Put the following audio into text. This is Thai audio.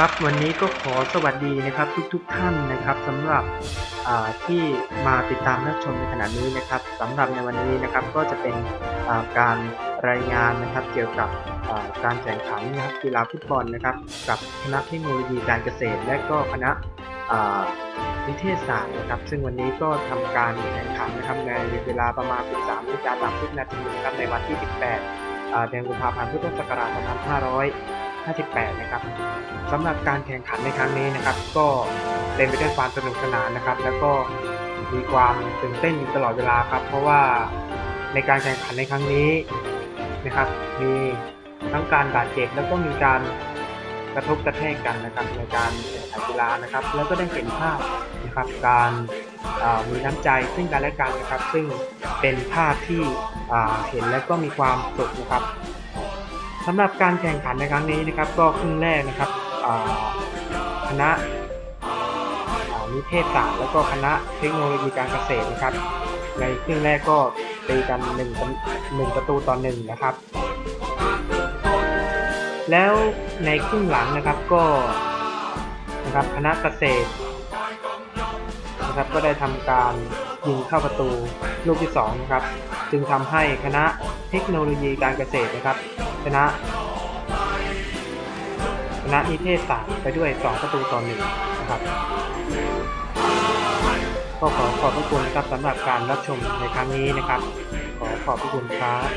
ครับวันนี้ก็ขอสวัสดีนะครับทุกๆทท่านนะครับสำหรับที่มาติดตามรับชมในขณะนี้นะครับสำหรับในวันนี้นะครับก็จะเป็นการรายงานนะครับเกี่ยวกับการแข่งขันนะครับกีฬาฟุตบอลนะครับกับคณะเทคโนโลยีการเกษตร และก็คณะอ่านิเทศศาสตร์นะครับ ซึ่งวันนี้ก็ทำการแข่งขันนะครับในเวลาประมาณ 13นาฬิกา30นาทีนะครับในวันที่ 18เดือนกุมภาพันธ์พุทธศักราช 2558 นะครับสำหรับการแข่งขันในครั้งนี้นะครับ ก็เต็มไปด้วยความสนุกสนานนะครับ แล้วก็มีความตื่นเต้นอยู่ตลอดเวลาครับ เพราะว่าในการแข่งขันในครั้งนี้นะครับ มีทั้งการบาดเจ็บแล้วก็มีการกระทบกระแทกกันนะครับ ในการแข่งขันกีฬานะครับ แล้วก็ได้เห็นภาพนะครับการมีน้ำใจซึ่งกันและกันนะครับ ซึ่งเป็นภาพที่เห็นแล้วก็มีความสุขนะครับ สำหรับการแข่งขันในครั้งนี้นะครับ ก็ครึ่งแรกนะครับคณะนิเทศศาสตร์แล้วก็คณะเทคโนโลยีการเกษตรนะครับ ในครึ่งแรกก็ตีกันหนึ่งประหนึ่งประตูต่อหนึ่งนะครับ แล้วในครึ่งหลังนะครับก็นะครับคณะเกษตรนะครับก็ได้ทำการยิงเข้าประตูลูกที่สองนะครับจึงทำให้คณะเทคโนโลยีการเกษตรนะครับ ชนะ ชนะนิเทศศาสตร์ไปด้วย 2 ประตูต่อหนึ่งนะครับก็ขอขอบพระคุณนะครับสำหรับการรับชมในครั้งนี้นะครับ ขอขอบพระคุณครับ